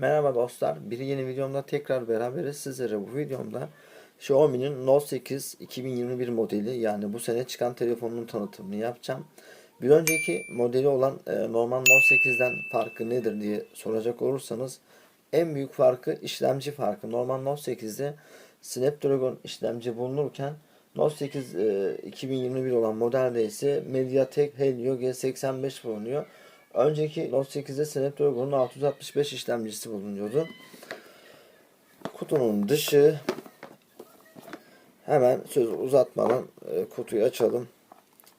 Merhaba dostlar. Bir yeni videomda tekrar beraberiz. Sizlere bu videomda Xiaomi'nin Note 8 2021 modeli yani bu sene çıkan telefonun tanıtımını yapacağım. Bir önceki modeli olan e, normal Note 8'den farkı nedir diye soracak olursanız en büyük farkı işlemci farkı. Normal Note 8'de Snapdragon işlemci bulunurken Note 8 e, 2021 olan modelde ise MediaTek Helio G85 bulunuyor. Önceki Note 8'de Snapdragon'un 665 işlemcisi bulunuyordu. Kutunun dışı hemen söz uzatmadan e, kutuyu açalım.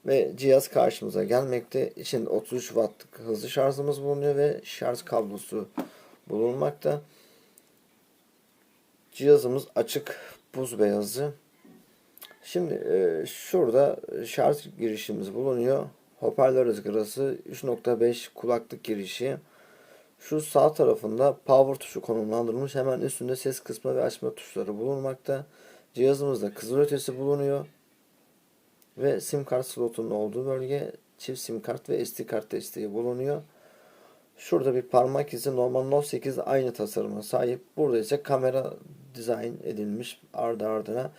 Ve cihaz karşımıza gelmekte. İçinde 33 wattlık hızlı şarjımız bulunuyor ve şarj kablosu bulunmakta. Cihazımız açık buz beyazı. Şimdi e, şurada şarj girişimiz bulunuyor. Hoparlör ızgarası 3.5 kulaklık girişi. Şu sağ tarafında power tuşu konumlandırılmış. Hemen üstünde ses kısma ve açma tuşları bulunmakta. Cihazımızda kızılötesi bulunuyor. Ve sim kart slotunun olduğu bölge çift sim kart ve SD kart desteği bulunuyor. Şurada bir parmak izi normal Note 8 aynı tasarıma sahip. Burada ise kamera dizayn edilmiş ardı ardına.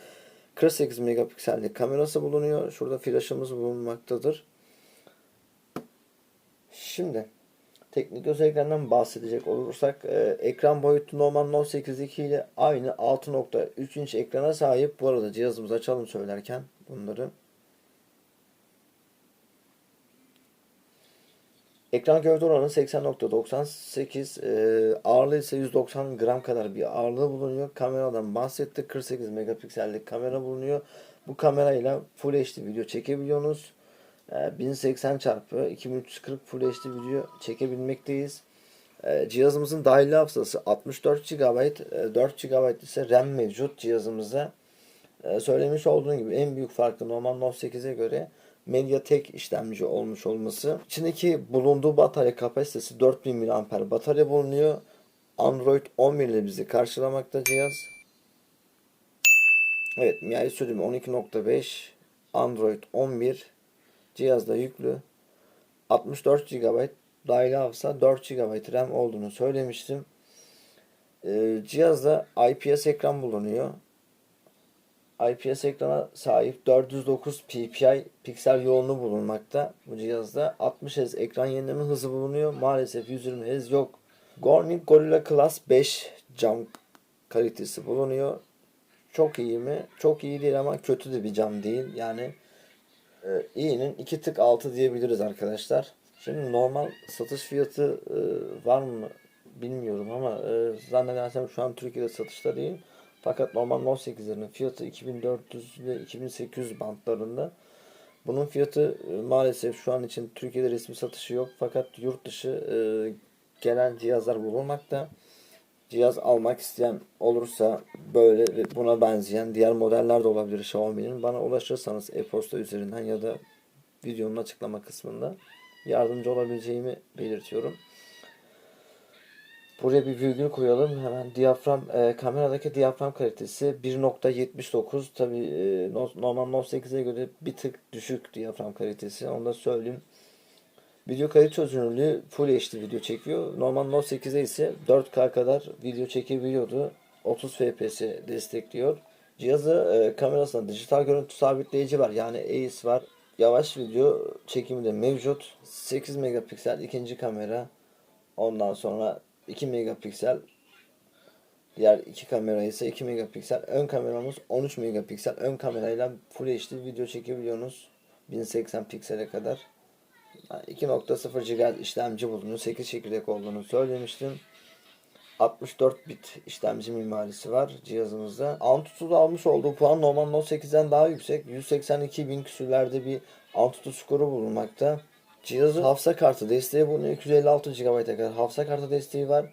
48 megapiksellik kamerası bulunuyor. Şurada flaşımız bulunmaktadır. Şimdi teknik özelliklerinden bahsedecek olursak e, ekran boyutu normal Note 8'deki ile aynı 6.3 inç ekrana sahip. Bu arada cihazımızı açalım söylerken bunları. Ekran gövde oranı 80.98 e, ağırlığı ise 190 gram kadar bir ağırlığı bulunuyor. Kameradan bahsettik. 48 megapiksellik kamera bulunuyor. Bu kamerayla Full HD video çekebiliyorsunuz. 1080 çarpı 2340 Full HD video çekebilmekteyiz. E, cihazımızın dahili hafızası 64 GB, 4 GB ise RAM mevcut cihazımızda. E, söylemiş olduğum gibi en büyük farkı normal Note 8'e göre MediaTek işlemci olmuş olması. İçindeki bulunduğu batarya kapasitesi 4000 mAh batarya bulunuyor. Android 11 ile bizi karşılamakta cihaz. Evet, MIUI sürümü 12.5, Android 11, cihazda yüklü. 64 GB dahili hafıza 4 GB RAM olduğunu söylemiştim. Ee, cihazda IPS ekran bulunuyor. IPS ekrana sahip 409 ppi piksel yoğunluğu bulunmakta. Bu cihazda 60 Hz ekran yenileme hızı bulunuyor. Maalesef 120 Hz yok. Corning Gorilla Glass 5 cam kalitesi bulunuyor. Çok iyi mi? Çok iyi değil ama kötü de bir cam değil. Yani e, 2 tık altı diyebiliriz arkadaşlar. Şimdi normal satış fiyatı e, var mı bilmiyorum ama e, zannedersem şu an Türkiye'de satışta değil. Fakat normal Note 8'lerin fiyatı 2400 ile 2800 bantlarında. Bunun fiyatı e, maalesef şu an için Türkiye'de resmi satışı yok. Fakat yurt dışı gelen cihazlar bulunmakta. Cihaz almak isteyen olursa böyle buna benzeyen diğer modeller de olabilir Xiaomi'nin. Bana ulaşırsanız e-posta üzerinden ya da videonun açıklama kısmında yardımcı olabileceğimi belirtiyorum. Buraya bir virgül koyalım. Hemen diyafram e, kameradaki diyafram kalitesi 1.79. Tabi e, normal Note 8'e göre bir tık düşük diyafram kalitesi. Onu da söyleyeyim. Video kayıt çözünürlüğü Full HD video çekiyor. Normal Note 8'e ise 4K kadar video çekebiliyordu. 30 FPS destekliyor. Cihazı e, kamerasında dijital görüntü sabitleyici var. Yani AIS var. Yavaş video çekimi de mevcut. 8 megapiksel ikinci kamera. Ondan sonra 2 megapiksel diğer iki kamera ise 2 megapiksel ön kameramız 13 megapiksel ön kamerayla Full HD video çekebiliyorsunuz 1080 piksele kadar 2.0 GHz işlemci bulunuyor 8 çekirdek olduğunu söylemiştim 64 bit işlemci mimarisi var cihazımızda. Antutu'da almış olduğu puan normal Note 8'den daha yüksek. 182 bin küsürlerde bir Antutu skoru bulunmakta. Cihazın hafıza kartı desteği bulunuyor. 256 GB'a kadar hafıza kartı desteği var.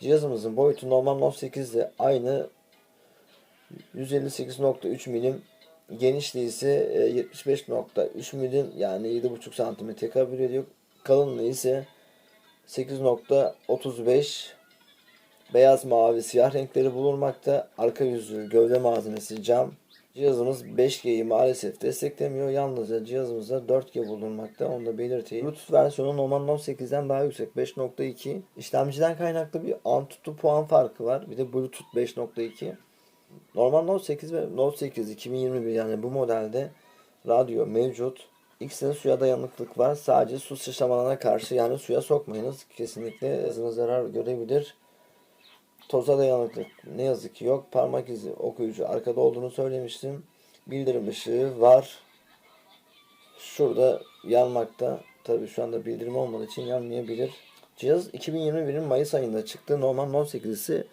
Cihazımızın boyutu normal Note 8 ile aynı 158.3 milim genişliği ise 75.3 milim yani 7.5 santim tekabül ediyor. Kalınlığı ise 8.35 beyaz mavi siyah renkleri bulunmakta. Arka yüzü gövde malzemesi cam. Cihazımız 5G'yi maalesef desteklemiyor. Yalnızca cihazımızda 4G bulunmakta. Onu da belirteyim. Bluetooth versiyonu Norman Note 8'den daha yüksek. 5.2. İşlemciden kaynaklı bir Antutu puan farkı var. Bir de Bluetooth 5.2. Normal Note 8 ve Note 8 2021 yani bu modelde radyo mevcut. İkisinin suya dayanıklık var. Sadece su sıçramalarına karşı yani suya sokmayınız. Kesinlikle hızına zarar görebilir. Toza dayanıklık ne yazık ki yok. Parmak izi okuyucu arkada olduğunu söylemiştim. Bildirim ışığı var. Şurada yanmakta. Tabii şu anda bildirim olmadığı için yanmayabilir. Cihaz 2021'in Mayıs ayında çıktı. Normal Note 8'i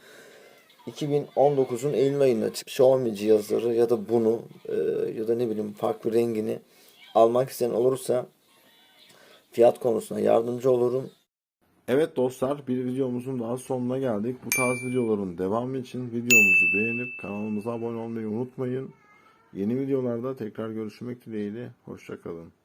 2019'un Eylül ayında. Xiaomi cihazları ya da bunu e, ya da ne bileyim farklı rengini almak isteyen olursa fiyat konusunda yardımcı olurum. Evet dostlar bir videomuzun daha sonuna geldik. Bu tarz videoların devamı için videomuzu beğenip kanalımıza abone olmayı unutmayın. Yeni videolarda tekrar görüşmek dileğiyle. Hoşçakalın.